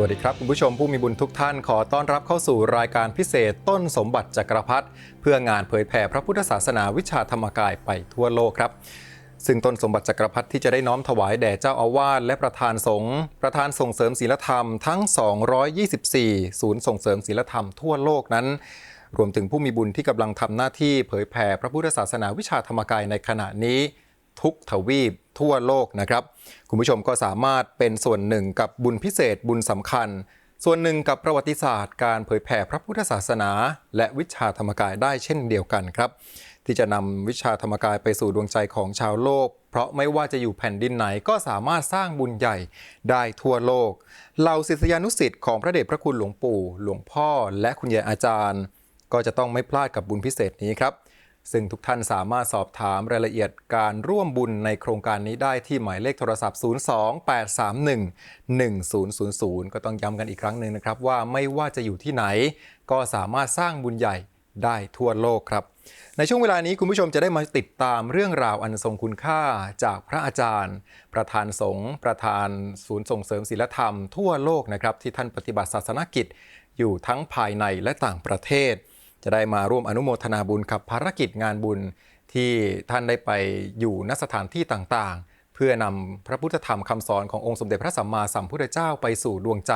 สวัสดีครับ คุณผู้ชมผู้มีบุญทุกท่านขอต้อนรับเข้าสู่รายการพิเศษต้นสมบัติจักรพรรดิเพื่องานเผยแผ่พระพุทธศาสนาวิชาธรรมกายไปทั่วโลกครับ ซึ่งต้นสมบัติจักรพรรดิที่จะได้น้อมถวายแด่เจ้าอาวาสและประธานสงฆ์ประธานส่งเสริมศีลธรรมทั้ง 224 ศูนย์ส่งเสริมศีลธรรมทั่วโลกนั้นรวมถึงผู้มีบุญที่กำลังทำหน้าที่เผยแผ่พระพุทธศาสนาวิชาธรรมกายในขณะนี้ ทุกทวีป ทั่วโลกนะครับ คุณผู้ชมก็สามารถเป็นส่วนหนึ่งกับบุญพิเศษบุญสำคัญ ส่วนหนึ่งกับประวัติศาสตร์การเผยแผ่พระพุทธศาสนา และวิชาธรรมกายได้เช่นเดียวกันครับ ที่จะนำวิชาธรรมกายไปสู่ดวงใจของชาวโลก เพราะไม่ว่าจะอยู่แผ่นดินไหนก็สามารถสร้างบุญใหญ่ได้ทั่วโลกเหล่าศิษยานุศิษย์ของพระเดชพระคุณหลวงปู่ หลวงพ่อ และคุณยายอาจารย์ ก็จะต้องไม่พลาดกับบุญพิเศษนี้ครับ ซึ่งทุกท่านสามารถสอบถามรายละเอียดการร่วมบุญในโครงการนี้ได้ที่หมายเลขโทรศัพท์ 028311000 ก็ต้องย้ำกันอีกครั้งหนึ่งนะครับ ว่าไม่ว่าจะอยู่ที่ไหน ก็สามารถสร้างบุญใหญ่ได้ทั่วโลกครับ ในช่วงเวลานี้คุณผู้ชมจะได้มาติดตามเรื่องราวอันทรงคุณค่าจากพระอาจารย์ ประธานสงฆ์ประธานศูนย์ส่งเสริมศีลธรรมทั่วโลกนะครับที่ท่านปฏิบัติศาสนกิจอยู่ทั้งภายในและต่างประเทศ จะได้มาร่วมอนุโมทนาบุญกับภารกิจงานบุญที่ท่านได้ไปอยู่ณสถานที่ต่างๆ เพื่อนำพระพุทธธรรมคำสอนขององค์สมเด็จพระสัมมาสัมพุทธเจ้าไปสู่ดวงใจ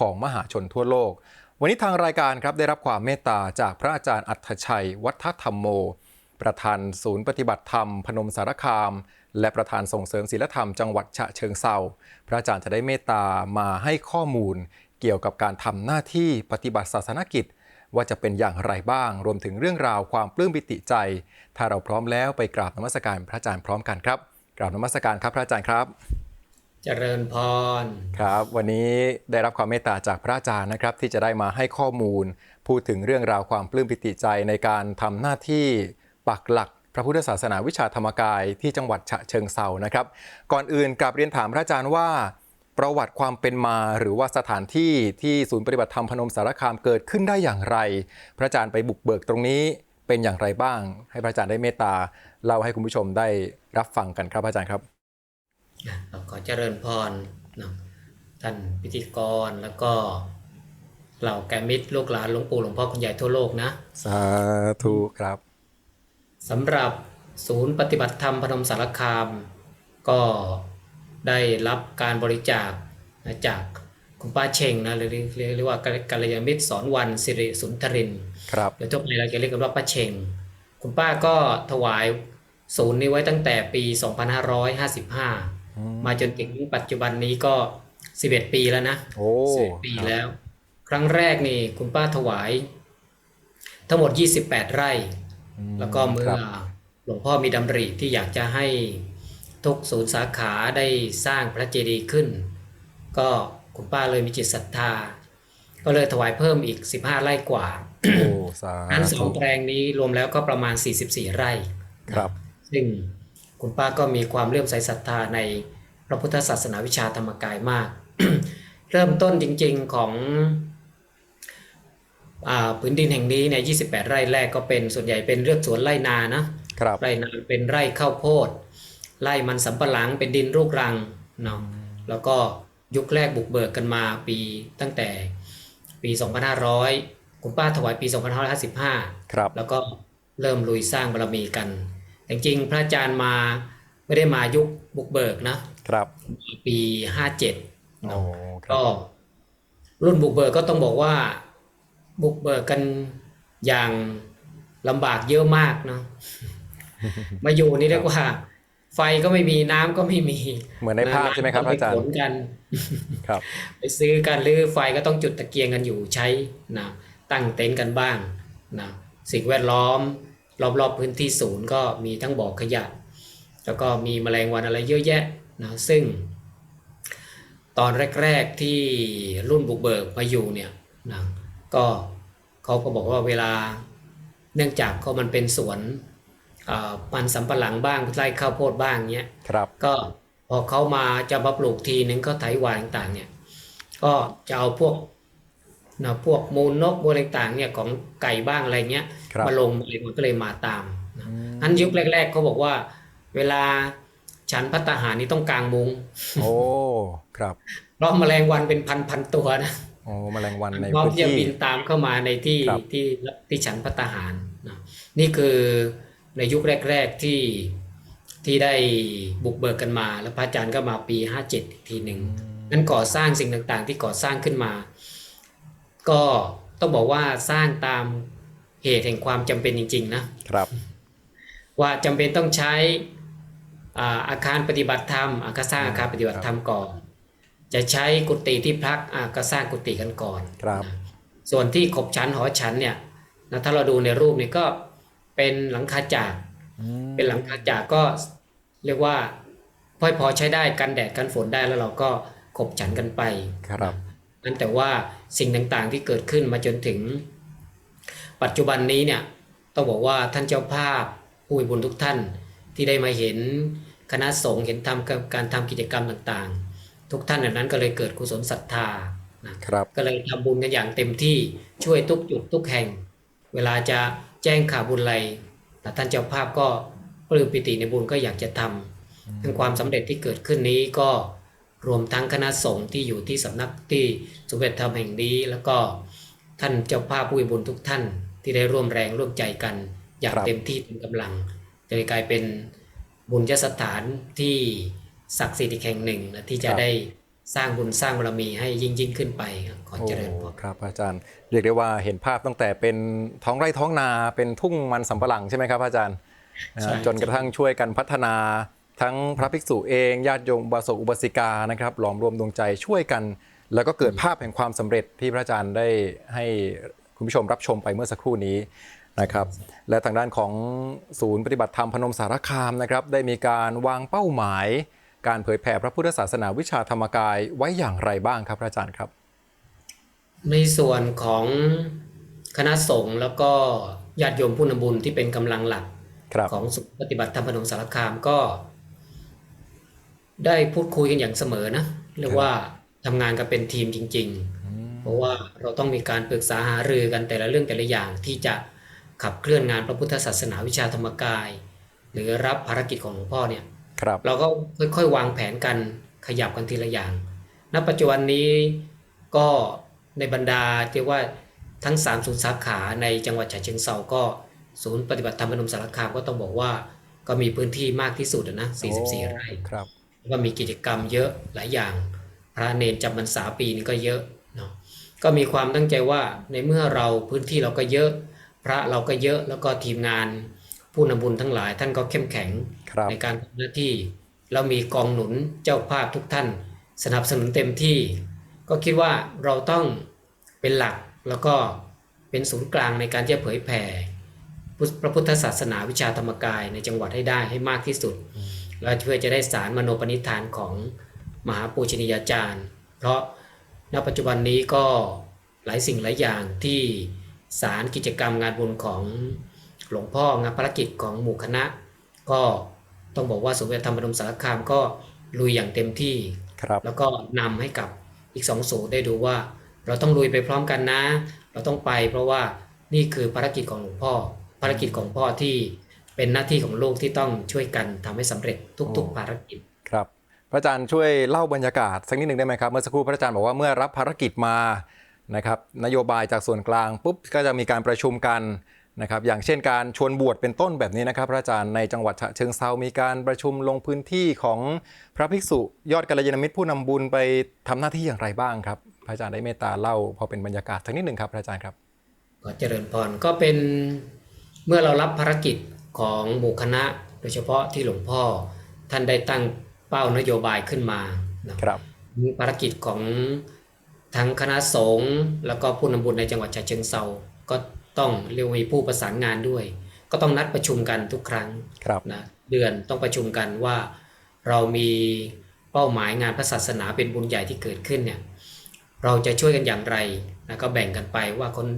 ของมหาชนทั่วโลก วันนี้ทางรายการครับได้รับความเมตตาจากพระอาจารย์อัธชัย วัฒธรรมโม ประธานศูนย์ปฏิบัติธรรม พนมสารคาม และประธานส่งเสริมศีลธรรมจังหวัดฉะเชิงเซาพระอาจารย์จะได้เมตตามาให้ข้อมูล เกี่ยวกับการทำหน้าที่ปฏิบัติศาสนกิจ ว่าจะเป็นอย่างไรบ้าง รวมถึงเรื่องราวความปลื้มปิติใจ ถ้าเราพร้อมแล้วไปกราบนมัสการพระอาจารย์พร้อมกันครับ กราบนมัสการครับพระอาจารย์ครับเจริญพรครับ วันนี้ได้รับความเมตตาจากพระอาจารย์นะครับ ที่จะได้มาให้ข้อมูล พูดถึงเรื่องราวความปลื้มปิติใจในการทำหน้าที่ปักหลักพระพุทธศาสนาวิชาธรรมกายที่จังหวัดฉะเชิงเซานะครับ ก่อนอื่นกลับเรียนถามพระอาจารย์ว่า ประวัติความเป็นมาหรือว่าสถานที่ที่ศูนย์ปฏิบัติธรรมพนมสารคามเกิดขึ้นได้อย่างไร พระอาจารย์ไปบุกเบิกตรงนี้เป็นอย่างไรบ้าง ให้พระอาจารย์ได้เมตตาเล่าให้คุณผู้ชมได้รับฟังกันครับพระอาจารย์ครับขอเจริญพรเนาะท่านพิธีกรแล้วก็เหล่าแกรมิตรลูกหลานหลวงปู่หลวงพ่อคุณใหญ่ทั่วโลกนะ สาธุครับสำหรับศูนย์ปฏิบัติธรรมพนมสารคาม ก็ ได้รับการบริจาคนะจากคุณป้าเชงนะหรือเรียกเรียกว่ากัลยาณมิตรสอนวันสิริสุนทรินทร์ครับเดี๋ยวทั่วไปเราจะเรียกกันว่าป้าเชง คุณป้าก็ถวายศูนย์นี้ไว้ตั้งแต่ปี 2555 มาจนถึงปัจจุบันนี้ก็ 11 ปีแล้วนะโอ้11ปีแล้ว ครั้งแรกนี่คุณป้าถวาย ทั้งหมด 28 ไร่ แล้วก็เมื่คอรับหลวงพ่อมีดำริที่อยากจะให้ ทุกศูนย์สาขาได้สร้างพระเจดีย์ขึ้น ก็คุณป้าเลยมีจิตศรัทธา ก็เลยถวายเพิ่มอีก 15 ไร่กว่าโอ้สาอันสอธุงแปลงนี้รวมแล้วก็ประมาณ 44 ไร่ครับ ซึ่งคุณป้าก็มีความเลื่อมใสศรัทธาในพระพุทธศาสนาวิชาธรรมกายมาก เริ่มต้นจริงๆของอาพื้นดินแห่งนี้เนี่ย 28 ไร่แรกก็เป็นส่วนใหญ่เป็นเรือกสวนไร่นานะ ครับ ไร่นาเป็นไร่ข้าวโพด ไร่มันสำปะหลังเป็นดินลูกรังเนาะแล้วก็ยุคแรกบุกเบิกกันมาปีตั้งแต่ปี 2500 คุณป้าถวายปี 2555 ครับ แล้วก็เริ่มลุยสร้างบารมีกันแต่จริงๆ พระอาจารย์มาไม่ได้มายุคบุกเบิกนะครับปี 57โอ้เนาะครัก็บรุ่นบุกเบิกก็ต้องบอกว่าบุกเบิกกันอย่างลำบากเยอะมากเนาะมาอยู่นี่เรียกว่า ไฟก็ไม่มีน้ำก็ไม่มีเหมือนในภาพใช่ไหมครับน้ำอาจารต้ย์งไปขนกันครับ ไปซื้อกันหรือไฟก็ต้องจุดตะเกียงกันอยู่ใช้นะตั้งเต็นท์กันบ้างนะสิ่งแวดล้อม รอบๆพื้นที่ศูนย์ก็มีทั้งบ่อขยะ แล้วก็มีแมลงวันอะไรเยอะแยะนะซึ่ง ตอนแรกๆที่รุ่นบุกเบิกมาอยู่เนี่ยนะก็เขาก็บอกว่าเวลาเนื่องจากเขามันเป็นสวนอ่า มันสำปะหลังบ้างไร่ข้าวโพดบ้างเนี้ยครับ ก็พอเขามาจะมาปลูกทีนึงก็ไถหวานต่างๆเนี่ย ก็จะเอาพวกนะพวกมูลนกมูลต่างๆเนี่ยของไก่บ้างอะไรเงี้ยครับมาลงเลยมันก็เลยมาตามนะอันยุคแรก ๆเขาบอกว่า เวลาฉันพัตตาหารนี่ต้องกางมุงโอ้ครับเพราะแมลงวันเป็นพันพันๆตัวนะโอ้แมลงวันในพร้อมพื้นที่จะที่บินตามเข้ามาในที่ครับที่ที่ฉันพัตตาหารนะนี่คือ ในยุคแรก ๆที่ที่ได้บุกเบิกกันมา แล้วพระอาจารย์ก็มาปี 57 อีกทีหนึ่งนั้นก่อสร้างสิ่งต่างๆ ที่ก่อสร้างขึ้นมา ก็ต้องบอกว่าสร้างตามเหตุแห่งความจำเป็นจริง ๆ นะครับ ว่าจำเป็นต้องใช้อ่าอาคารปฏิบัติธรรมอะก็สร้างอาคารปฏิบัติธรรมก่อนจะใช้กุฏิที่พักอะก็สร้างกุฏิกันก่อนครับนะส่วนที่ขบชั้นหอชั้นเนี่ยนะถ้าเราดูในรูปนี่ก็ เป็นหลังคาจากอืมเป็นหลังคาจากก็เรียกว่าพอพอใช้ได้กันแดดกันฝนได้แล้วเราก็ขบฉันกันไปครับนั่นแต่ว่าสิ่งต่างๆที่เกิดขึ้นมาจนถึง ปัจจุบันนี้เนี่ยต้องบอกว่าท่านเจ้าภาพผู้มีบุญทุกท่านที่ได้มาเห็นคณะสงฆ์เห็นทำการทำกิจกรรมต่างๆ ทุกท่านเหล่านั้นก็เลยเกิดกุศลศรัทธานะครับก็เลยทำบุญกันอย่างเต็มที่ช่วยทุกจุดทุกแห่ง เวลาจะ แจ้งข่าวบุญอะไรแต่ท่านเจ้าภาพก็ปลื้มปิติในบุญก็อยากจะทำทั้งความสำเร็จที่เกิดขึ้นนี้ก็รวมทั้งคณะสงฆ์ที่อยู่ที่สำนักที่สมเด็จธรรมแห่งนี้ แล้วก็ท่านเจ้าภาพผู้มีบุญทุกท่านที่ได้ร่วมแรงร่วมใจกันอย่างครับเต็มที่เต็มกำลังจะกลายเป็นบุญยสถานที่ศักดิ์สิทธิ์อีกแห่งหนึ่งและที่จะได้ สร้างบุญสร้างบารมีให้ยิ่งยิ่งขึ้นไปครับขอเจริญพรโอ้ครับอาจารย์เรียกได้ว่าเห็นภาพตั้งแต่เป็นท้องไร่ท้องนาเป็นทุ่งมันสำปะหลังใช่ไหมครับอาจารย์นะใช่จนกระทั่งช่วยกันพัฒนาทั้งพระภิกษุเองญาติโยมอุบาสกอุบาสิกานะครับหลอมรวมดวงใจช่วยกัน แล้วก็เกิดภาพแห่งความสำเร็จที่พระอาจารย์ได้ให้คุณผู้ชมรับชมไปเมื่อสักครู่นี้นะครับและทางด้านของศูนย์ปฏิบัติธรรมพนมสารคามนะครับได้มีการวางเป้าหมาย การเผยแผ่พระพุทธศาสนาวิชาธรรมกายไว้อย่างไรบ้างครับพระอาจารย์ครับ ในส่วนของคณะสงฆ์แล้วก็ญาติโยมผู้นำบุญที่เป็นกำลังหลักครับของสุขปฏิบัติธรรมพนมสารคามก็ ได้พูดคุยกันอย่างเสมอนะเรียกว่าทำงานกันเป็นทีมจริง ๆ เพราะว่าเราต้องมีการปรึกษาหารือกันแต่ละเรื่องแต่ละอย่างที่จะขับเคลื่อนงานพระพุทธศาสนาวิชาธรรมกาย หรือรับภารกิจของหลวงพ่อเนี่ย ครับเราก็ค่อยๆวางแผนกันขยับกันทีละอย่าง ณ ปัจจุบันนี้ก็ในบรรดาเรียกว่าทั้ง 3 ศูนย์สาขาในจังหวัดฉะเชิงเซาก็ศูนย์ปฏิบัติธรรมพนมสารคามก็ต้องบอกว่าก็มีพื้นที่มากที่สุดอะนะ 44 ไร่ครับแล้วก็มีกิจกรรมเยอะหลายอย่าง พระเนนจำพรรษาปีนี้ก็เยอะเนาะก็มีความตั้งใจว่าในเมื่อเราพื้นที่เราก็เยอะ พระเราก็เยอะแล้วก็ทีมงานผู้นำบุญทั้งหลาย ท่านก็เข้มแข็งครับ ในการทำหน้าที่ เรามีกองหนุนเจ้าภาพทุกท่าน สนับสนุนเต็มที่ ก็คิดว่าเราต้องเป็นหลักแล้วก็เป็นศูนย์กลางในการที่จะเผยแผ่พุทธพระพุทธศาสนาวิชาธรรมกายในจังหวัดให้ได้ให้มากที่สุดและเพื่อจะได้สารมโนปณิธานของมหาปูชนียาจารย์ เพราะณปัจจุบันนี้ก็หลายสิ่งหลายอย่างที่สารกิจกรรมงานบุญของหลวงพ่องานภารกิจของหมู่คณะ ก็ ต้องบอกว่าสมเด็จธรรมพนมสารคามก็ลุยอย่างเต็มที่ครับแล้วก็นำให้กับอีกสองสูตรได้ดูว่า เราต้องลุยไปพร้อมกันนะ เราต้องไปเพราะว่านี่คือภารกิจของหลวงพ่อ ภารกิจของพ่อที่เป็นหน้าที่ของลูกที่ต้องช่วยกันทำให้สำเร็จทุกโอ้ๆภารกิจครับพระอาจารย์ช่วยเล่าบรรยากาศสักนิดหนึ่งได้ไหมครับเมื่อสักครู่พระอาจารย์บอกว่าเมื่อรับภารกิจมานะครับนโยบายจากส่วนกลางปุ๊บก็จะมีการประชุมกัน นะครับอย่างเช่นการชวนบวชเป็นต้นแบบนี้นะครับ พระอาจารย์ในจังหวัดฉะเชิงเซามีการประชุมลงพื้นที่ของพระภิกษุยอดกัลยาณมิตรผู้นำบุญไปทำหน้าที่อย่างไรบ้างครับ พระอาจารย์ได้เมตตาเล่าพอเป็นบรรยากาศสักนิดหนึ่งครับพระอาจารย์ครับก็เจริญพรก็เป็นเมื่อเรารับภารกิจของหมู่คณะ โดยเฉพาะที่หลวงพ่อท่านได้ตั้งเป้านโยบายขึ้นมาเนาะครับมีภารกิจของทั้งคณะสงฆ์แล้วก็ผู้นำบุญในจังหวัดฉะเชิงเซาก็ ต้องเรียกว่ามีผู้ประสานงานด้วย ก็ต้องนัดประชุมกันทุกครั้งครับนะเดือนต้องประชุมกันว่าเรามีเป้าหมายงานพระศาสนาเป็นบุญใหญ่ที่เกิดขึ้นเนี่ยเราจะช่วยกันอย่างไรนะก็แบ่งกันไปว่าคน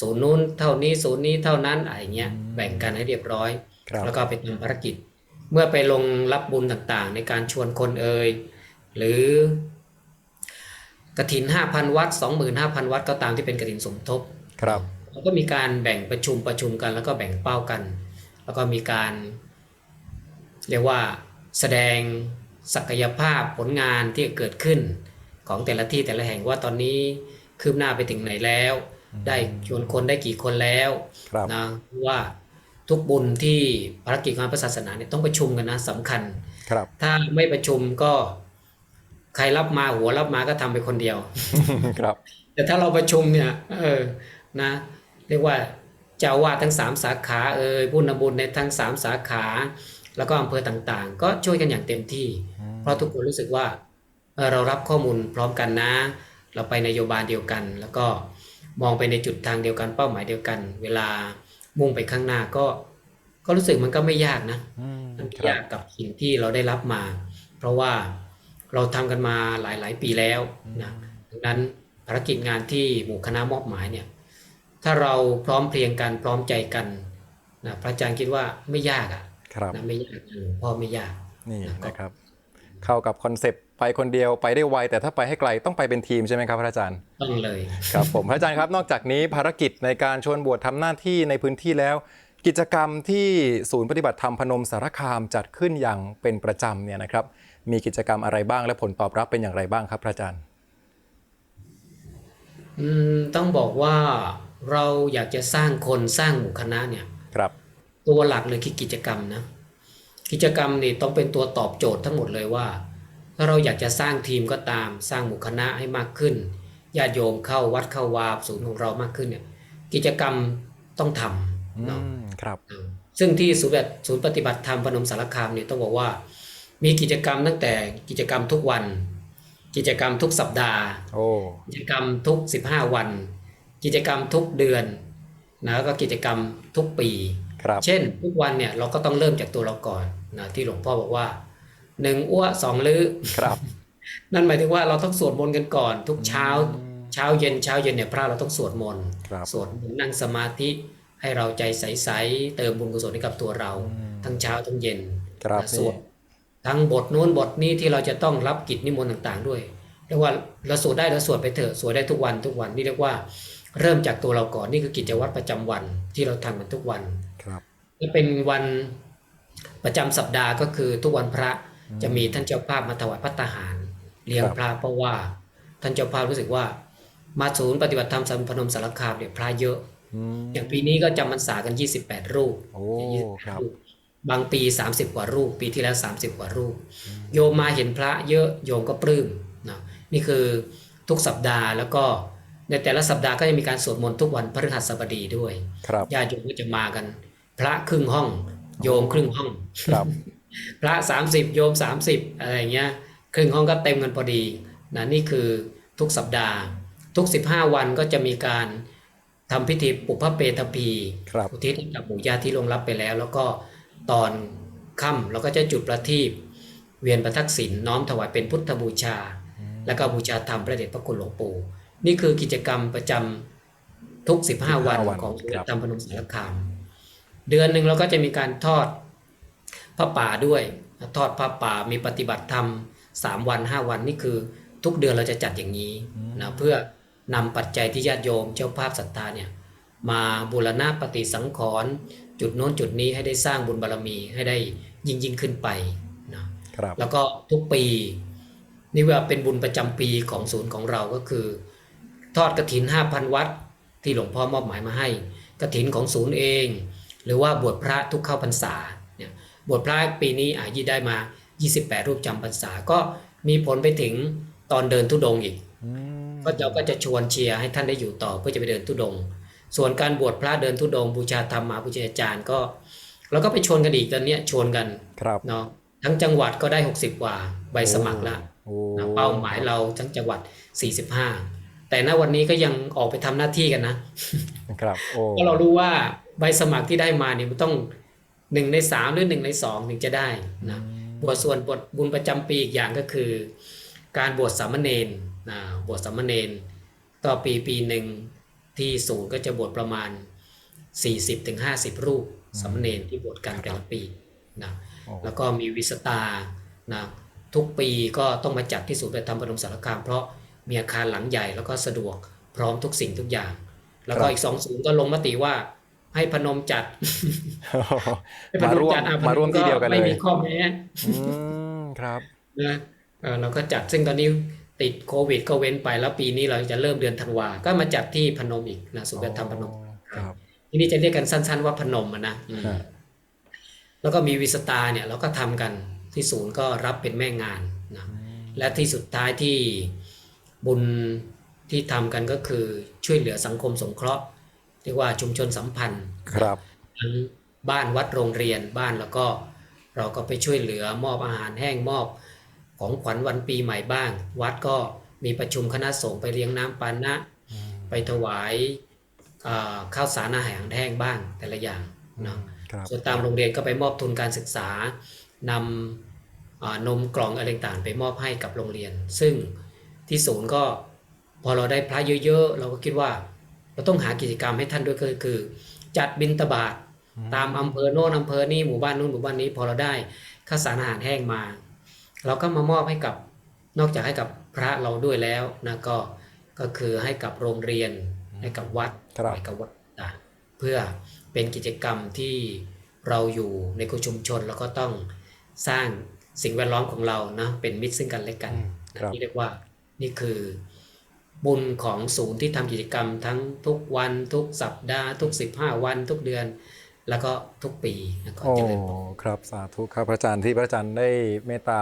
ศูนย์นู้นเท่านี้ศูนย์นี้เท่านั้นอะไรเงี้ยแบ่งกันให้เรียบร้อยครับแล้วก็ไปทำภารกิจ เมื่อไปลงรับบุญต่างๆ ในการชวนคนเอ่ยหรือกระถิน 5,000 วัด 25,000 วัดก็ตามที่เป็นกระถินสมทบครับ เราก็มีการแบ่งประชุมประชุมกันแล้วก็แบ่งเป้ากัน แล้วก็มีการ เรียกว่าแสดงศักยภาพผลงานที่เกิดขึ้นของแต่ละที่แต่ละแห่งว่าตอนนี้คืบหน้าไปถึงไหนแล้ว ได้ชวนคนได้กี่คนแล้วครับนะว่าทุกบุญที่ภารกิจงานพระศาสนาเนี่ยต้องประชุมกันนะสำคัญครับ ถ้าไม่ประชุมก็ใครรับมาหัวรับมาก็ทำไปคนเดียว ครับ แต่ถ้าเราประชุมเนี่ย เออ นะ เรียกว่าเจ้าอาวาดทั้งสามสาขาเอ่ยผู้นำบุญในทั้งสามสาขา แล้วก็อำเภอต่างๆ ก็ช่วยกันอย่างเต็มที่ เพราะทุกคนรู้สึกว่าเออเรารับข้อมูลพร้อมกันนะ เราไปนโยบายเดียวกัน แล้วก็มองไปในจุดทางเดียวกันเป้าหมายเดียวกัน เวลามุ่งไปข้างหน้าก็ ก็รู้สึกมันก็ไม่ยากนะอืมมันไม่ครับยากกับสิ่งที่เราได้รับมา เพราะว่าเราทำกันมาหลาย ๆ ปีแล้วนะดังนั้นภารกิจงานที่หมู่คณะมอบหมายเนี่ย ถ้าเราพร้อมเพรียงกันพร้อมใจกันนะพระอาจารย์คิดว่าไม่ยากอะครับนะไม่ยากหลวงพ่อไม่ยากนี่นะครับ เข้ากับคอนเซปต์ไปคนเดียวไปได้ไวแต่ถ้าไปให้ไกลต้องไปเป็นทีมใช่ไหมครับพระอาจารย์ต้องเลยครับผมพระอาจารย์ครับนอกจากนี้ภารกิจในการชวนบวชทำหน้าที่ในพื้นที่แล้ว กิจกรรมที่ศูนย์ปฏิบัติธรรมพนมสารคามจัดขึ้นอย่างเป็นประจำเนี่ยนะครับ มีกิจกรรมอะไรบ้างและผลตอบรับเป็นอย่างไรบ้างครับพระอาจารย์อืมต้องบอกว่า เราอยากจะสร้างคนสร้างหมู่คณะเนี่ยครับตัวหลักเลยคือกิจกรรมนะกิจกรรมนี่ต้องเป็นตัวตอบโจทย์ทั้งหมดเลยว่า ถ้าเราอยากจะสร้างทีมก็ตามสร้างหมู่คณะให้มากขึ้นญาติโยมเข้าวัดเข้าวาศูนย์ของเรามากขึ้นเนี่ยกิจกรรมต้องทอืำเนาะมครับ ซึ่งที่ศูนย์แบบศูนย์ปฏิบัติธรรมพนมสารคามเนี่ยต้องบอกว่า มีกิจกรรมตั้งแต่กิจกรรมทุกวัน กิจกรรมทุกสัปดาห์โอ้กิจกรรมทุก 15 วัน กิจกรรมทุกเดือนนะแล้วก็กิจกรรมทุกปีครับเช่น ทุกวันเนี่ยเราก็ต้องเริ่มจากตัวเราก่อนนะที่หลวงพ่อบอกว่าหนึ่งอ้วสองลือ้อครับนั่นหมายถึงว่าเราต้องสวดมนต์กันก่อน ทุกเช้าเช้าเย็นเช้าเย็นเนี่ยพระเราต้องสวดมนต์ครับสวดมนต์นั่งสมาธิให้เราใจใสๆเติมบุญกุศลให้กับตัวเรา ทั้งเช้าทั้งเย็นครับนะสนี่วดทั้งบทนู้นบทนี้ที่เราจะต้องรับกิจนิมนต์ต่างๆ ด้วยเรียกว่าเราสวดได้เราสวดไปเถอะสวดได้ทุกวันทุกวันนี่เรียกว่า เริ่มจากตัวเราก่อนนี่คือกิจวัตรประจำวันที่เราทำกันทุกวันครับและเป็นวันประจำสัปดาห์ก็คือทุกวันพระจะมีท่านเจ้าภาพมาถวายพระตาหาร เลี้ยงครับพระเพราะว่า ท่านเจ้าภาพรู้สึกว่า มาศูนย์ปฏิบัติธรรมสัมพนมสารคามเนี่ยพระเยอะอืมอย่างปีนี้ก็จำพรรษากัน 28 รูปโอ้28ครับรูปบางปี 30 กว่ารูป ปีที่แล้ว 30 กว่ารูป โยมมาเห็นพระเยอะโยมก็ปลื้มนะนี่คือทุกสัปดาห์แล้วก็ ในแต่ละสัปดาห์ก็จะมีการสวดมนต์ทุกวันพฤหัสบดีด้วยครับญาติโยมก็จะมากัน พระครึ่งห้อง โยมครึ่งห้องครับ พระ30โยม30อะไรอย่างเงี้ย ครึ่งห้องก็เต็มกันพอดีนะนี่คือทุกสัปดาห์ ทุก15วันก็จะมีการทำพิธีปุพพเปตพีครับอุทิศให้กับหมู่ญาติที่ลวงรับไปแล้ว แล้วก็ตอนค่ำเราก็จะจุดประทีปเวียนประทักษิณน้อมถวายเป็นพุทธบูชา แล้วก็บูชาธรรมพระเดชพระคุณหลวงปู่ นี่คือกิจกรรมประจำทุก 15 วันวันของครับธรรมพนมสารคาม เดือนหนึ่งเราก็จะมีการทอดพระป่าด้วย ทอดพระป่ามีปฏิบัติธรรม3วัน5วันนี่คือ ทุกเดือนเราจะจัดอย่างนี้นะเพื่อนำปัจจัยที่ญาติโยมเจ้าภาพศรัทธาเนี่ยมาบูรณะปฏิสังขรณ์จุดโน้นจุดนี้ให้ได้สร้างบุญบารมีให้ได้ยิ่งยิ่งขึ้นไปนะครับแล้วก็ทุกปี นี่ว่าเป็นบุญประจำปีของศูนย์ของเราก็คือ ทอดกระถิน 5,000 วัด ที่หลวงพ่อมอบหมายมาให้กระถินของศูนย์เอง หรือว่าบวชพระทุกเข้าพรรษาเนี่ยบวชพระปีนี้อายุได้มา 28 รูปจำพรรษาก็มีผลไปถึงตอนเดินทุดงค์อีกอืมก็เราก็จะชวนเชียร์ให้ท่านได้อยู่ต่อเพื่อจะไปเดินทุดงค์ส่วนการบวชพระเดินทุดงค์บูชาธรรมมหาบูชาอาจารย์ก็เราก็ไปชวนกันอีกตอนเนี้ยชวนกันครับเนาะทั้งจังหวัดก็ได้ 60 กว่าใบสมัครละโอ้นะเป้าหมายเราทั้งจังหวัด 45 แต่ณวันนี้ก็ยังออกไปทำหน้าที่กันนะครับโอ้เพราะเรารู้ว่าใบสมัครที่ได้มาเนี่ยมันต้องหนึ่งในสามหรือหนึ่งในสองถึงจะได้นะบวชส่วนบทบุญประจำปีอีกอย่างก็คือ การบวชสามเณรนะบวชสามเณรต่อปีปีหนึ่งที่ศูนย์ก็จะบวชประมาณ 40-50ถึง50รูปสามเณรที่บวชกันแต่ละปีนะโอ้แล้วก็มีวิสตานะทุกปีก็ต้องมาจัดที่ศูนย์ปฏิธรรมพนมสารคามเพราะ มีอาคารหลังใหญ่แล้วก็สะดวกพร้อมทุกสิ่งทุกอย่าง แล้วก็อีกสองศูนย์ก็ลงมติว่า ให้พนมจัดให้พมานร่วมจัดอะพนมาร่วมที่เดียวกันเลไม่ยมีข้อแม้อืมครับนะเอ่อเราก็จัดซึ่งตอนนี้ติดโควิดก็เว้นไปแล้วปีนี้เราจะเริ่มเดือนธันวา ก็มาจัดที่พนมอีกนะสุขธรรมพนมครับทีนี้จะเรียกกันสั้น ๆ ว่าพนมอะนะอืมฮะแล้วก็มีวิสตาเนี่ยเราก็ทำกันที่ศูนย์ก็รับเป็นแม่งานนะและที่สุดท้ายที่ บุญที่ทำกันก็คือช่วยเหลือสังคมสงเคราะห์เรียกว่าชุมชนสัมพันธ์ครับทั้งบ้านวัดโรงเรียนบ้านแล้วก็เราก็ไปช่วยเหลือมอบอาหารแห้งมอบของขวัญวันปีใหม่บ้าง วัดก็มีประชุมคณะสงฆ์ไปเลี้ยงน้ำปานะ ไปถวายอ่าข้าวสารอาหารแห้งบ้างแต่ละอย่างเนาะครับส่วนตามโรงเรียนก็ไปมอบทุนการศึกษานำอ่านมกล่องอะไรต่างๆไปมอบให้กับโรงเรียน ซึ่ง ที่ศูนย์ก็พอเราได้พระเยอะๆ เราก็คิดว่าเราต้องหากิจกรรมให้ท่านด้วยก็คือ จัดบิณฑบาตตามอำเภอโน่นอำเภอนี่หมู่บ้านนู้นหมู่บ้านนี้ พอเราได้ข้าวสารอาหารแห้งมา เราก็มามอบให้กับนอกจากให้กับพระเราด้วยแล้วนะก็ก็คือให้กับโรงเรียนให้กับวัดครับให้กับวัดต่างๆเพื่อเป็นกิจกรรมที่เราอยู่ในชุมชนแล้วก็ต้องสร้างสิ่งแวดล้อมของเรานะเป็นมิตรซึ่งกันและกันอืมนะครับที่เรียกว่า นี่คือบุญของศูนย์ที่ทำกิจกรรมทั้งทุกวันทุกสัปดาห์ ทุก 15 วันทุกเดือน แล้วก็ทุกปีนะก็โอ้เจริญพรครับสาธุครับพระอาจารย์ที่พระอาจารย์ได้เมตตา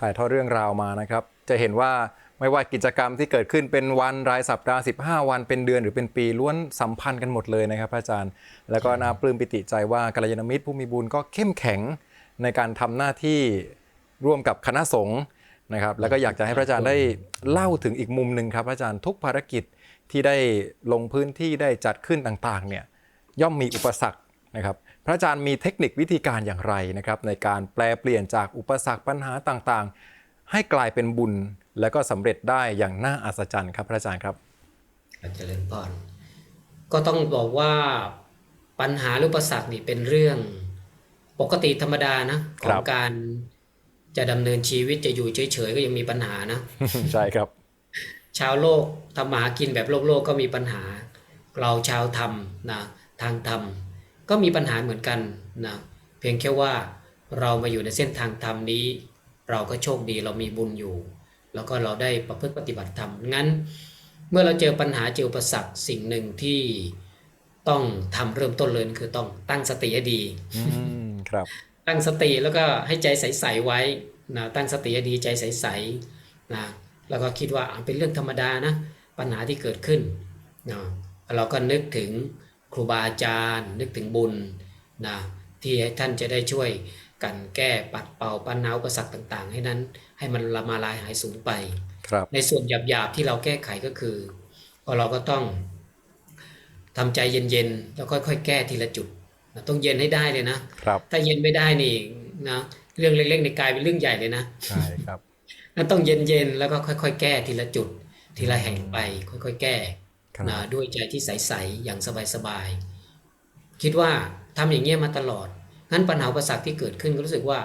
ถ่ายทอดเรื่องราวมานะครับ จะเห็นว่าไม่ว่ากิจกรรมที่เกิดขึ้นเป็นวันรายสัปดาห์ 15 วันเป็นเดือนหรือเป็นปีล้วนสัมพันธ์กันหมดเลยนะครับพระอาจารย์ แล้วก็น่าปลื้มปิติใจว่ากัลยาณมิตรผู้มีบุญก็เข้มแข็งในการทำหน้าที่ร่วมกับคณะสงฆ์ นะครับแล้วก็อยากจะให้พระอาจารย์ได้เล่าถึงอีกมุมหนึ่งครับพระอาจารย์ทุกภารกิจที่ได้ลงพื้นที่ได้จัดขึ้นต่างๆเนี่ยย่อมมีอุปสรรคนะครับพระอาจารย์มีเทคนิควิธีการอย่างไรนะครับในการแปลเปลี่ยนจากอุปสรรคปัญหาต่างๆ ให้กลายเป็นบุญและก็สำเร็จได้อย่างน่าอัศจรรย์ครับพระอาจารย์ครับเจริญพรก็ต้องบอกว่าปัญหาหรืออุปสรรคนี่เป็นเรื่องปกติธรรมดานะขครัองบการ จะดำเนินชีวิตจะอยู่เฉยๆก็ยังมีปัญหานะ ใช่ครับ ชาวโลกทำมาหากินแบบโลกโลกก็มีปัญหา เราชาวธรรมนะทางธรรมก็มีปัญหาเหมือนกันนะเพียงแค่ว่าเรามาอยู่ในเส้นทางธรรมนี้ เราก็โชคดีเรามีบุญอยู่ แล้วก็เราได้ประพฤติปฏิบัติธรรมงั้น เมื่อเราเจอปัญหาเจออุปสรรคสิ่งหนึ่งที่ต้องทำเริ่มต้นเลยคือต้องตั้งสติให้ดีอืมครับ ตั้งสติแล้วก็ให้ใจใสๆไว้นะตั้งสติให้ดีใจใสๆนะแล้วก็คิดว่าอะเป็นเรื่องธรรมดานะปัญหาที่เกิดขึ้นนะเราก็นึกถึงครูบาอาจารย์ นึกถึงบุญนะที่ให้ท่านจะได้ช่วยกันแก้ปัดเป่าปัญหาอุปสรรคต่างๆ ให้นั้นให้มันละมาลายหายสูญไปครับในส่วนหยาบๆที่เราแก้ไขก็คือก็เราก็ต้องทำใจเย็นๆ แล้วค่อยๆ แก้ทีละจุดนะ ต้องเย็นให้ได้เลยนะครับถ้าเย็นไม่ได้นี่นะเรื่องเล็กๆในกลายเป็นเรื่องใหญ่เลยนะใช่ครับนั่นต้องเย็นๆแล้วก็ค่อย ๆ แก้ทีละจุด ทีละแห่งไป ค่อยๆ แก้ครับนะด้วยใจที่ใสๆอย่างสบายๆคิดว่าทำอย่างเงี้ยมาตลอดงั้นปัญหาอุปสรรคที่เกิดขึ้นก็รู้สึกว่า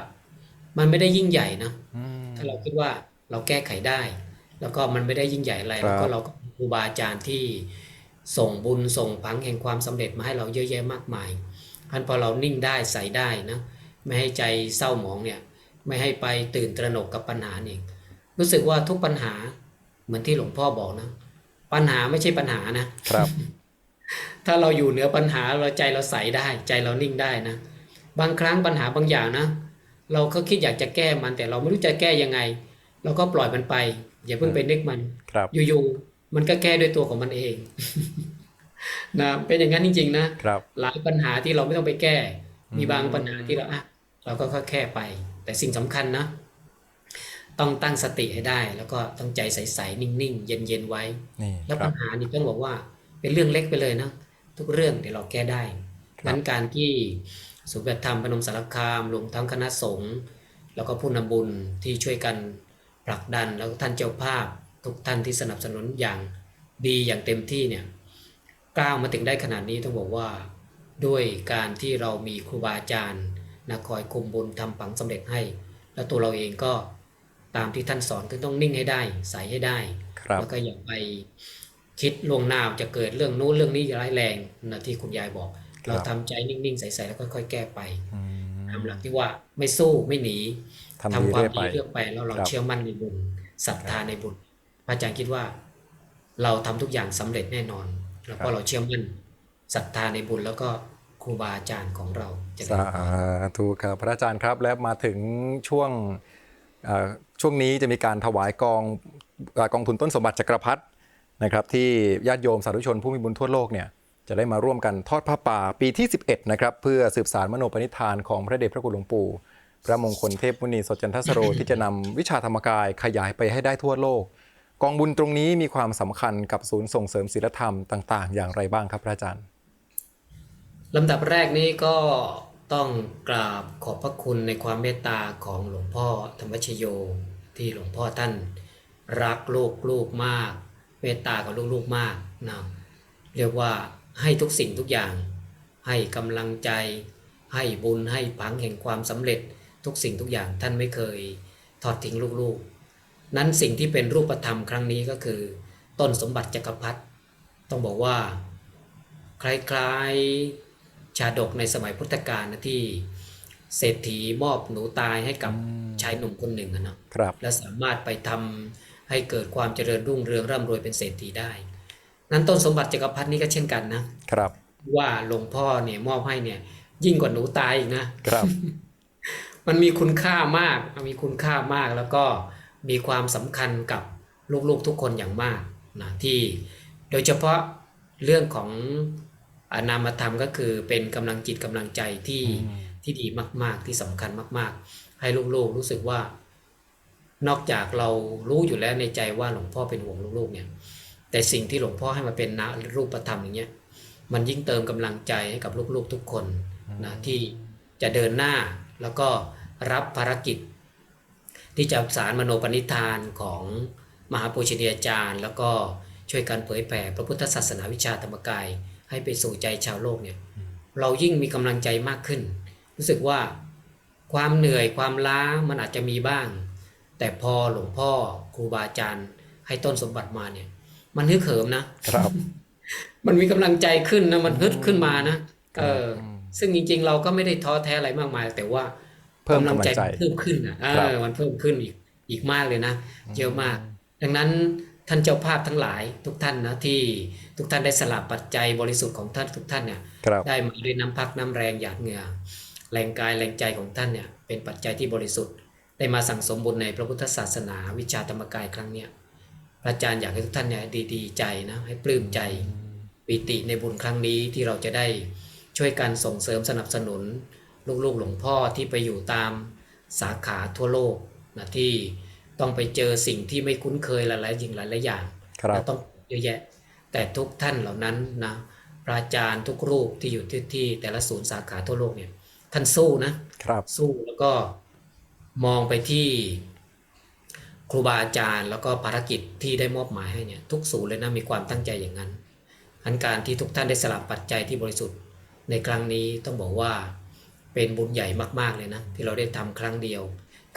มันไม่ได้ยิ่งใหญ่นะอืมถ้าเราคิดว่าเราแก้ไขได้ แล้วก็มันไม่ได้ยิ่งใหญ่อะไรครับแล้วก็เราก็มีครูบาอาจารย์ที่ส่งบุญส่งพังแห่งความสำเร็จมาให้เราเยอะแยะมากมาย อันพอเรานิ่งได้ใส่ได้นะไม่ให้ใจเศร้าหมองเนี่ยไม่ให้ไปตื่นตระหนกกับปัญหาเองรู้สึกว่าทุกปัญหาเหมือนที่หลวงพ่อบอกนะ ปัญหาไม่ใช่ปัญหานะครับ ถ้าเราอยู่เหนือปัญหาเราใจเราใสได้ ใจเรานิ่งได้นะ บางครั้งปัญหาบางอย่างนะ เราก็คิดอยากจะแก้มันแต่เราไม่รู้จะแก้ยังไง เราก็ปล่อยมันไป อย่าเพิ่งไปนึกมันครับอยู่ๆมันก็แก้ด้วยตัวของมันเอง นะเป็นอย่างนั้นจริง ๆ นะครับหลายปัญหาที่เราไม่ต้องไปแก้ มีอืมบางปัญหาที่เราอะเราก็ค่อยๆแค่ไป แต่สิ่งสำคัญนะ ต้องตั้งสติให้ได้ แล้วก็ต้องใจใสๆนิ่งๆ เย็นๆไว้นี่แล้วครัปับญหานี่ต้องบอกว่าเป็นเรื่องเล็กไปเลยนะทุกเรื่องเดี๋ยวเราแก้ได้ครับนั้นการที่สุขธรรมพนมสารคามรวมทั้งคณะสงฆ์แล้วก็ผู้นำบุญที่ช่วยกันผลักดันแล้วก็ท่านเจ้าภาพ ทุกท่านที่สนับสนุนอย่างดีอย่างเต็มที่เนี่ย ก้าวมาถึงได้ขนาดนี้ต้องบอกว่า ด้วยการที่เรามีครูบาอาจารย์นะคอยคุมบุญทำฝังสำเร็จให้ แล้วตัวเราเองก็ตามที่ท่านสอนคือต้องนิ่งให้ได้ใสให้ได้ครับแล้วก็อย่าไปคิดล่วงหน้าจะเกิดเรื่องนู้นเรื่องนี้ร้ายแรงนะที่คุณยายบอก เราทำใจนิ่งๆใสๆแล้วค่อยๆแก้ไปอืมตามหลักที่ว่าไม่สู้ไม่หนีทำดีความเรื่อยไปดีเรื่อยไปแล้วเราครับเชื่อมั่นในบุญศรัทธาในบุญพระอาจารย์คิดว่า เราทำทุกอย่างสำเร็จแน่นอน แล้วก็เราเชื่อมั่นศรัทธาในบุญแล้วก็ครูบาอาจารย์ของเราจะได้สาธุครับพระอาจารย์ครับและมาถึงช่วงเอ่อช่วงนี้จะมีการถวายกองเอ่อกองทุนต้นสมบัติจักรพรรดินะครับ ที่ญาติโยมสาธุชนผู้มีบุญทั่วโลกเนี่ยจะได้มาร่วมกันทอดผ้าป่าปีที่ 11 นะครับ เพื่อสืบสารมโนปณิธานของพระเดชพระคุณหลวงปู่ พระมงคลเทพมุนีสดจันทสโรที่จะนำวิชาธรรมกายขยายไปให้ได้ทั่วโลก กองบุญตรงนี้มีความสำคัญกับศูนย์ส่งเสริมศีลธรรมต่าง ๆ อย่างไรบ้างครับพระอาจารย์ลำดับแรกนี้ก็ต้องกราบขอบพระคุณในความเมตตาของหลวงพ่อธรรมชโยที่หลวงพ่อท่านรักลูกลูกมาก เมตตากับลูกๆมากนะเรียกว่าให้ทุกสิ่งทุกอย่าง ให้กำลังใจ ให้บุญให้ผังแห่งความสำเร็จทุกสิ่งทุกอย่างท่านไม่เคยทอดทิ้งลูกๆ นั้นสิ่งที่เป็นรูปธรรมครั้งนี้ก็คือ ต้นสมบัติจักรพรรดิต้องบอกว่า คล้ายๆชาดกในสมัยพุทธกาลนะที่เศรษฐีมอบหนูตายให้กับชายหนุ่มคนหนึ่งอะเนาะครับ และสามารถไปทำให้เกิดความเจริญรุ่งเรืองร่ำรวยเป็นเศรษฐีได้ นั้นต้นสมบัติจักรพรรดินี้ก็เช่นกันนะครับ ว่าหลวงพ่อเนี่ยมอบให้เนี่ย ยิ่งกว่าหนูตายอีกนะครับ มันมีคุณค่ามาก มันมีคุณค่ามากแล้วก็ มีความสำคัญกับลูกๆทุกคนอย่างมากนะที่โดยเฉพาะเรื่องของอานามธรรมก็คือเป็นกำลังจิตกำลังใจที่ที่ดีมาก ๆ ที่สำคัญมาก ๆ ให้ลูกๆรู้สึกว่า นอกจากเรารู้อยู่แล้วในใจว่าหลวงพ่อเป็นห่วงลูกๆเนี่ย แต่สิ่งที่หลวงพ่อให้มาเป็นนารูปธรรมอย่างเงี้ยมันยิ่งเติมกำลังใจให้กับลูกๆทุกคนนะที่จะเดินหน้าแล้วก็รับภารกิจ ที่จะสารมโนปณิธานของมหาปุชนียาจารย์ แล้วก็ช่วยกันเผยแผ่พระพุทธศาสนาวิชาธรรมกาย ให้ไปสู่ใจชาวโลกเนี่ยเรายิ่งมีกำลังใจมากขึ้น รู้สึกว่าความเหนื่อยความล้ามันอาจจะมีบ้าง แต่พอหลวงพ่อครูบาอาจารย์ ให้ต้นสมบัติมาเนี่ย มันฮึกเหิมนะครับ มันมีกำลังใจขึ้นนะมันฮึดขึ้นมานะเอออืมซึ่งจริงๆ เราก็ไม่ได้ท้อแท้อะไรมากมาย แต่ว่า เพิ่มกำลังใจกำลังใจมันเพิ่มขึ้นอะเอครับอมันเพิ่มขึ้นอีกอีกมากเลยนะเยอะมาก ดังนั้นท่านเจ้าภาพทั้งหลายทุกท่านนะที่ทุกท่านได้สละปัจจัยบริสุทธิ์ของท่านทุกท่านเนี่ยครับได้มาด้วยน้ำพักน้ำแรงหยาดเหงื่อแรงกายแรงใจของท่านเนี่ยเป็นปัจจัยที่บริสุทธิ์ ได้มาสั่งสมบุญในพระพุทธศาสนา วิชาธรรมกายครั้งเนี้ยพระอาจารย์อยากให้ทุกท่านเนี่ยดีๆใจนะให้ปลื้มใจปิติในบุญครั้งนี้ที่เราจะได้ช่วยกันส่งเสริมสนับสนุน ลูกๆหลวงพ่อที่ไปอยู่ตามสาขาทั่วโลกนะที่ต้องไปเจอสิ่งที่ไม่คุ้นเคยหลายๆสิ่งหลายๆอย่างครับและต้องเยอะแยะ แต่ทุกท่านเหล่านั้นนะพระอาจารย์ทุกรูปที่อยู่ที่ที่แต่ละศูนย์สาขาทั่วโลกเนี่ยท่านสู้นะครับสู้แล้วก็มองไปที่ครูบาอาจารย์ แล้วก็ภารกิจที่ได้มอบหมายให้เนี่ยทุกศูนย์เลยนะมีความตั้งใจอย่างนั้นอันการที่ทุกท่านได้สละปัจจัยที่บริสุทธิ์ในครั้งนี้ต้องบอกว่า เป็นบุญใหญ่มาก ๆ เลยนะ ที่เราได้ทำครั้งเดียว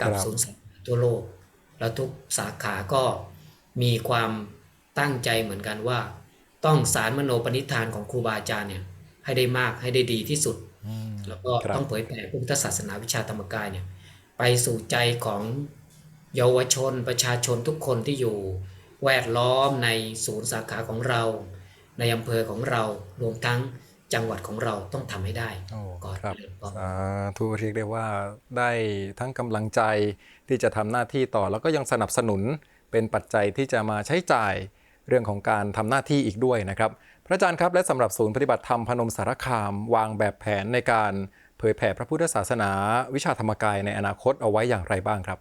กับครับศูนย์สาขาทั่วโลก แล้วทุกสาขาก็มีความตั้งใจเหมือนกันว่า ต้องสารมโนปณิธานของครูบาอาจารย์เนี่ยให้ได้มากให้ได้ดีที่สุด แล้วก็ครับต้องเผยแผ่พุทธศาสนาวิชาธรรมกายเนี่ยไปสู่ใจของเยาวชนประชาชนทุกคนที่อยู่แวดล้อมในศูนย์สาขาของเรา ในอำเภอของเรารวมทั้ง จังหวัดของเราต้องทำให้ได้โอ้ก่อนครับเริ่มต้นสาธุเรียกได้ว่าได้ทั้งกำลังใจที่จะทำหน้าที่ต่อ แล้วก็ยังสนับสนุนเป็นปัจจัยที่จะมาใช้จ่ายเรื่องของการทำหน้าที่อีกด้วยนะครับ พระอาจารย์ครับและสำหรับศูนย์ปฏิบัติธรรมพนมสารคาม วางแบบแผนในการเผยแผ่พระพุทธศาสนา วิชาธรรมกายในอนาคตเอาไว้อย่างไรบ้างครับ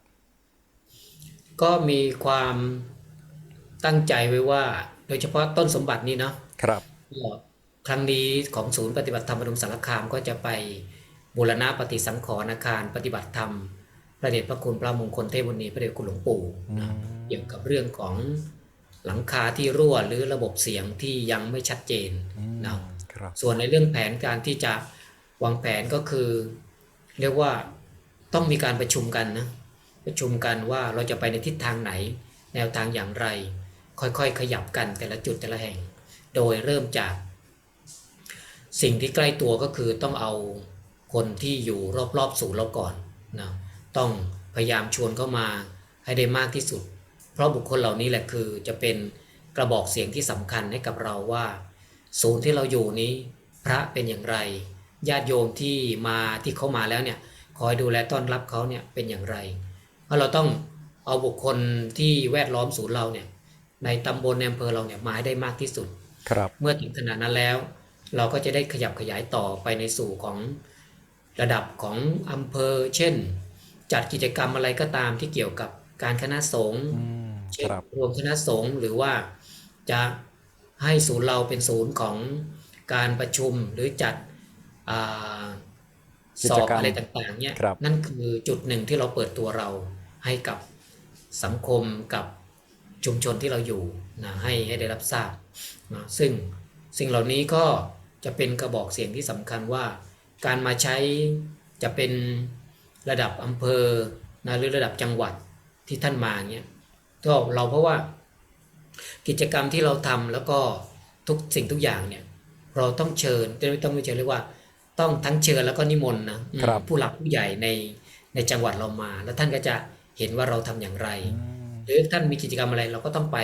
ก็มีความตั้งใจไว้ว่า โดยเฉพาะต้นสมบัตินี้เนาะครับก็ ครั้งนี้ของศูนย์ปฏิบัติธรรมพนมสารคามก็จะไปบูรณะปฏิสังขรณ์อาคารปฏิบัติธรรมพระเดชพระคุณพระมงคลเทพบุญนีพระเดชคุณหลวงปู่นะเกี่ยวกับเรื่องของหลังคาที่รั่วหรือระบบเสียงที่ยังไม่ชัดเจนนะครับส่วนในเรื่องแผนการที่จะวางแผนก็คือ เรียกว่าต้องมีการประชุมกันนะประชุมกันว่าเราจะไปในทิศทางไหน แนวทางอย่างไร ค่อยๆ ขยับกันแต่ละจุดแต่ละแห่ง โดยเริ่มจาก สิ่งที่ใกล้ตัวก็คือต้องเอาคนที่อยู่รอบๆศูนย์เราก่อนนะต้องพยายามชวนเข้ามาให้ได้มากที่สุด เพราะบุคคลเหล่านี้แหละคือจะเป็นกระบอกเสียงที่สำคัญให้กับเราว่า ศูนย์ที่เราอยู่นี้ พระเป็นอย่างไร ญาติโยมที่มาที่เขามาแล้วเนี่ยคอยดูแลต้อนรับเขาเนี่ยเป็นอย่างไรเพราะเราต้องเอาบุคคลที่แวดล้อมศูนย์เราเนี่ยในตำบลในอำเภอเราเนี่ยมาให้ได้มากที่สุดครับเมื่อถึงขนาดนั้นแล้ว เราก็จะได้ขยับขยายต่อไปในสู่ของระดับของอำเภอ เช่น จัดกิจกรรมอะไรก็ตามที่เกี่ยวกับการคณะสงฆ์อืมเช่นครับรวมคณะสงฆ์หรือว่าจะให้ศูนย์เราเป็นศูนย์ของการประชุมหรือจัดอากิสจอบกรรมอะไรต่างๆเนี่ยครับนั่นคือจุดหนึ่งที่เราเปิดตัวเราให้กับสังคมกับชุมชนที่เราอยู่นะให้ให้ได้รับทราบนะซึ่งสิ่งเหล่านี้ก็ จะเป็นกระบอกเสียงที่สำคัญว่า การมาใช้จะเป็นระดับอำเภอนะหรือระดับจังหวัดที่ท่านมาเนี่ยก็เราเพราะว่า กิจกรรมที่เราทำแล้วก็ทุกสิ่งทุกอย่างเนี่ย เราต้องเชิญไม่ต้องไม่เชิญเรียกว่า ต้องทั้งเชิญแล้วก็นิมนต์นะอืมครับผู้หลักผู้ใหญ่ในในจังหวัดเรามา แล้วท่านก็จะเห็นว่าเราทำอย่างไรอืมหรือท่านมีกิจกรรมอะไรเราก็ต้องไป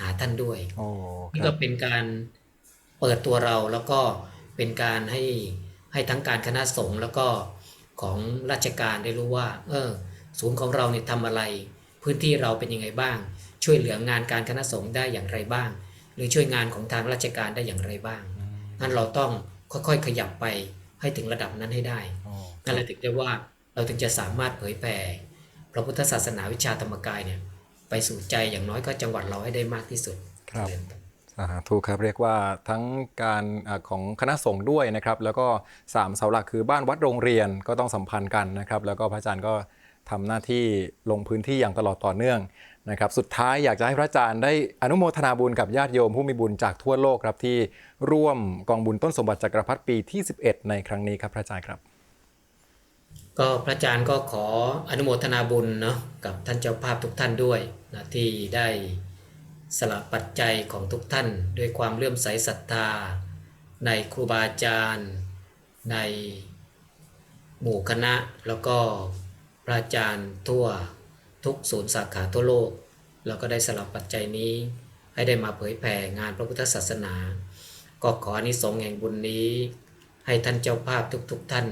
หาท่านด้วยโอ้คนี่รัก็บเป็นการ เปิดตัวเราแล้วก็เป็นการให้ให้ทั้งการคณะสงฆ์แล้วก็ของราชการได้รู้ว่า เออศูนย์ของเราเนี่ยทำอะไร พื้นที่เราเป็นยังไงบ้าง ช่วยเหลืองานการคณะสงฆ์ได้อย่างไรบ้าง หรือช่วยงานของทางราชการได้อย่างไรบ้างงั้นเราต้องค่อยๆขยับไปให้ถึงระดับนั้นให้ได้โอ้นั่นแหละถึงได้ว่าเราถึงจะสามารถเผยแผ่พระพุทธศาสนาวิชาธรรมกายเนี่ยไปสู่ใจอย่างน้อยก็จังหวัดเราให้ได้มากที่สุดครับ เจญพรสาธุครับเรียกว่าทั้งการอของคณะสงฆ์ด้วยนะครับ แล้วก็สามเสาหลักคือบ้านวัดโรงเรียนก็ต้องสัมพันธ์กันนะครับ แล้วก็พระอาจารย์ก็ทำหน้าที่ลงพื้นที่อย่างตลอดต่อเนื่องนะครับ สุดท้ายอยากจะให้พระอาจารย์ได้อนุโมทนาบุญกับญาติโยมผู้มีบุญจากทั่วโลกครับที่ร่วมกองบุญต้นสมบัติจักรพรรดิปีที่ 11 ในครั้งนี้ครับพระอาจารย์ครับ ก็พระอาจารย์ก็ขออนุโมทนาบุญเนาะกับท่านเจ้าภาพทุกท่านด้วยนะที่ได้ สละปัจจัยของทุกท่านด้วยความเลื่อมใสศรัทธา ในครูบาอาจารย์ ในหมู่คณะแล้วก็พระอาจารย์ทั่วทุกศูนย์สาขาทั่วโลกแล้วก็ได้สลับปัจจัยนี้ให้ได้มาเผยแผ่งานพระพุทธศาสนา ก็ขออนิสงส์แห่งบุญนี้ ให้ท่านเจ้าภาพทุกๆทท่าน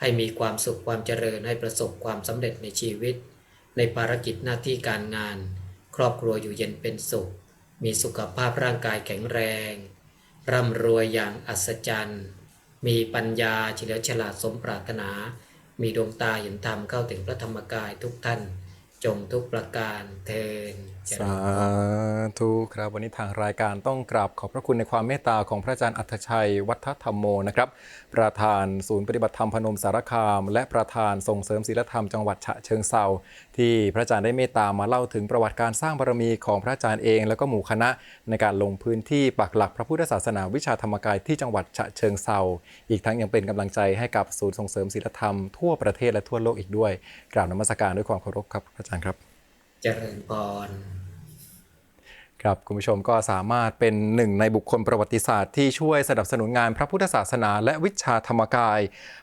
ให้มีความสุขความเจริญให้ประสบความสำเร็จในชีวิต ในภารกิจหน้าที่การงาน รอบครัวอยู่เย็นเป็นสุข มีสุขภาพร่างกายแข็งแรง ร่ำรวยอย่างอัศจรรย์ มีปัญญาเฉลียวฉลาดสมปรารถนา มีดวงตาเห็นธรรมเข้าถึงพระธรรมกายทุกท่าน จงทุกประการเทิน สาธุครับวันนี้ทางรายการต้องกราบขอบพระคุณในความเมตตาของพระอาจารย์อัธชัย วัฒธรรมโมนะครับ ประธานศูนย์ปฏิบัติธรรมพนมสารคาม และประธานส่งเสริมศีลธรรมจังหวัดฉะเชิงเซาที่พระอาจารย์ได้เมตตามาเล่าถึงประวัติการสร้างบารมีของพระอาจารย์เอง แล้วก็หมู่คณะในการลงพื้นที่ปักหลักพระพุทธศาสนาวิชาธรรมกายที่จังหวัดฉะเชิงเซาอีกทั้งยังเป็นกำลังใจให้กับศูนย์ส่งเสริมศีลธรรมทั่วประเทศและทั่วโลกอีกด้วยกราบนมัสการด้วยความเคารพครับพระอาจารย์ครับเจริญพร ครับคุณผู้ชมก็สามารถเป็นหนึ่งในบุคคลประวัติศาสตร์ที่ช่วยสนับสนุนงานพระพุทธศาสนา และวิชาธรรมกาย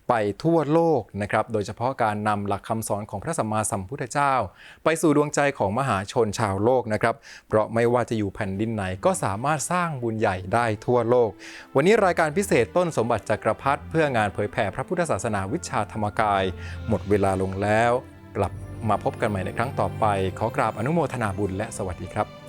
ไปทั่วโลกนะครับโดยเฉพาะการนำหลักคำสอนของพระสัมมาสัมพุทธเจ้า ไปสู่ดวงใจของมหาชนชาวโลกนะครับเพราะไม่ว่าจะอยู่แผ่นดินไหนก็สามารถสร้างบุญใหญ่ได้ทั่วโลก วันนี้รายการพิเศษต้นสมบัติจักรพรรดิเพื่องานเผยแผ่พระพุทธศาสนาวิชาธรรมกาย หมดเวลาลงแล้ว กลับมาพบกันใหม่ในครั้งต่อไป ขอกราบอนุโมทนาบุญและสวัสดีครับ